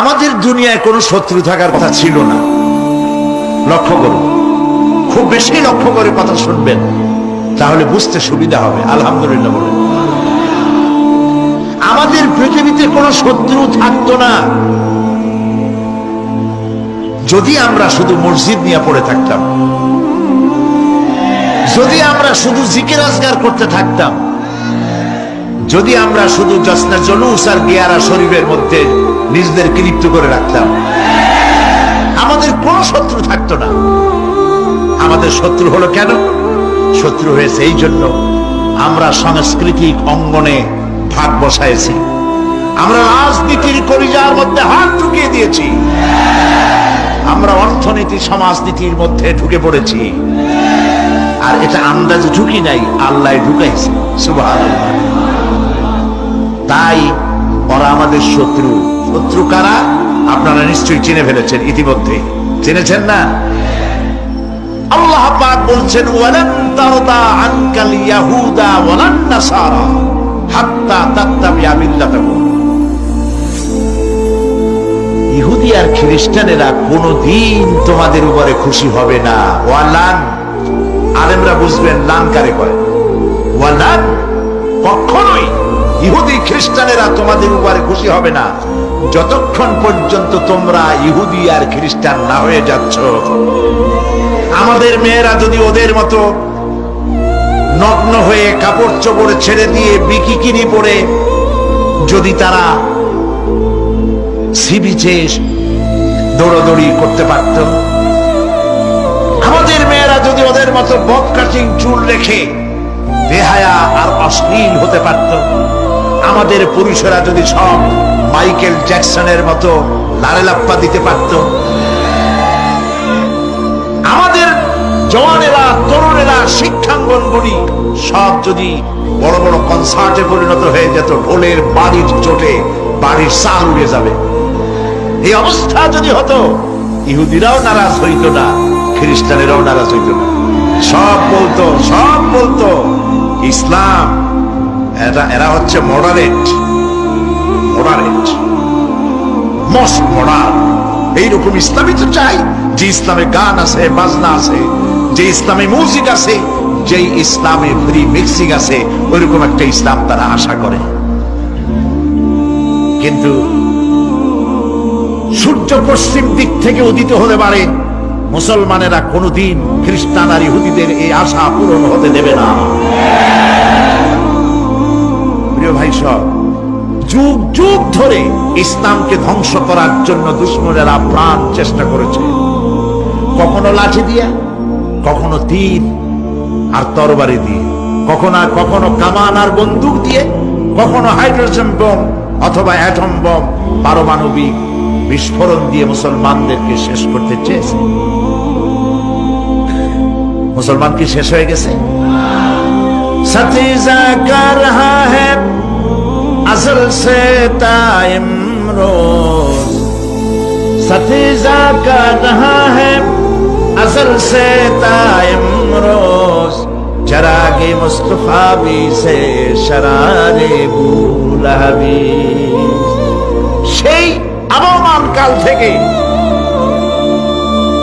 আমাদের দুনিয়ায় কোনো শত্রু থাকার কথা ছিল না। লক্ষ্য করুন। খুব বেশি লক্ষ্য করে কথা শুনবেন, তাহলে বুঝতে সুবিধা হবে। আলহামদুলিল্লাহ বলেন। আমাদের পৃথিবীতে কোনো শত্রু থাকতো না। যদি আমরা শুধু মসজিদ নিয়ে পড়ে থাকতাম, যদি আমরা শুধু জিকির আজগার করতে থাকতাম যদি আমরা শুধু জসনা জলুস আর গিয়ারা শরীফের মধ্যে নিজেদেরকে লিপ্ত করে রাখতাম, আমাদের কোনো শত্রু থাকতো না। আমাদের শত্রু হলো কেন? শত্রু হয়েছে এই জন্য আমরা সাংস্কৃতিক অঙ্গনে ভাগ বসাইছি। আমরা রাজনীতির করিজার মধ্যে হাত ঢুকিয়ে দিয়েছি। আমরা অর্থনীতি, সমাজনীতির মধ্যে ঢুকে পড়েছি। আর এটা আন্দাজে ঢুকি নাই, আল্লাহ ঢুকাইছে। সুবহানাল্লাহ। তাই ওরা আমাদের শত্রু। শত্রু কারা? আপনারা নিশ্চয়ই চিনে ফেলেছেন ইতিমধ্যে। চিনেছেন না? আল্লাহ বলছেন ইয়াহুদা হাত্তা ইহুদি আর খ্রিস্টানেরা কোনোদিন তোমাদের উপরে খুশি হবে না। ওয়ালান, আলেমরা বুঝবেন, লান কারে কয়? ওয়ালান কখনোই ইহুদি খ্রিস্টানেরা তোমাদের উপরে খুশি হবে না। যতক্ষণ পর্যন্ত তোমরা ইহুদি আর খ্রিস্টান না হয়ে যাচ্ছ। আমাদের মেয়েরা যদি ওদের মতো নগ্ন হয়ে কাপড় চোপড় ছেড়ে দিয়ে বিকিকিনি পরে যদি তারা সি বিচে দৌড়াদৌড়ি করতে পারত। আমাদের মেয়েরা যদি ওদের মতো বক কাটিং চুল রেখে বেহায়া আর অশ্লীল হতে পারত। আমাদের পুরুষেরা যদি সব মাইকেল জ্যাকসনের মতো লারেলাপ্পা দিতে পারত। আমাদের জওয়ানেরা, তরুণেরা শিক্ষাঙ্গনগুলি সব যদি বড় বড় কনসার্টে পরিণত হয়ে যেত, ঢোলের বাড়ির চোটে, বাড়ির চাল উড়ে যাবে। এই অবস্থা যদি হতো, ইহুদিরাও নারাজ হইতো না, খ্রিস্টানেরাও নারাজ হইতো না। সব বলতো সব বলতো, ইসলাম এরা এরা হচ্ছে মডারেট মডারেট মস্ট মডার এইরকম ইসলামই তো চাই, যে ইসলামে গান আছে, বাজনা আছে, যে ইসলামে মিউজিক আছে যে ইসলামে ফ্রি মিক্সিং আছে, ওইরকম একটা ইসলাম তারা আশা করে। কিন্তু সূর্য পশ্চিম দিক থেকে উদিত হতে পারে, মুসলমানেরা কোনোদিন খ্রিস্টান আর ইহুদিদের এই আশা পূরণ হতে দেবে না। প্রিয় ভাই সব, যুগ যুগ ধরে ইসলামকে ধ্বংস করার জন্য দুশ্মনেরা প্রাণ চেষ্টা করেছে। কখনো লাঠি দিয়া, কখনো তীর আর তরবারি দিয়ে। কখনো কখনো কামান আর বন্দুক দিয়ে, কখনো হাইড্রোজেন বোম অথবা অ্যাটম বোম পারমাণবিক বিস্ফোরণ দিয়ে মুসলমানদেরকে শেষ করতে চেয়েছে। মুসলমান কি শেষ হয়ে গেছে? সতীজা কার হা হ্যাঁ असल से टाइम रोज सतीजा कर रहा है असल से टाइम रोज चरागे मुस्तफा भी से शरारे বুলাবি সেই আবহমান কাল থেকে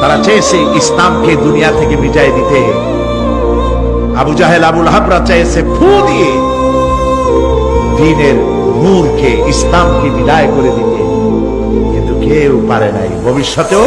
তারা চেয়েছে ইসলামকে দুনিয়া থেকে মিটাই দিতে আবু জাহেল আবুল হাবরা চাইছে ফু দিয়ে দিনের নূরকে ইসলামকে বিদায় করে দিতে। কিন্তু কেউ পারে নাই। ভবিষ্যতেও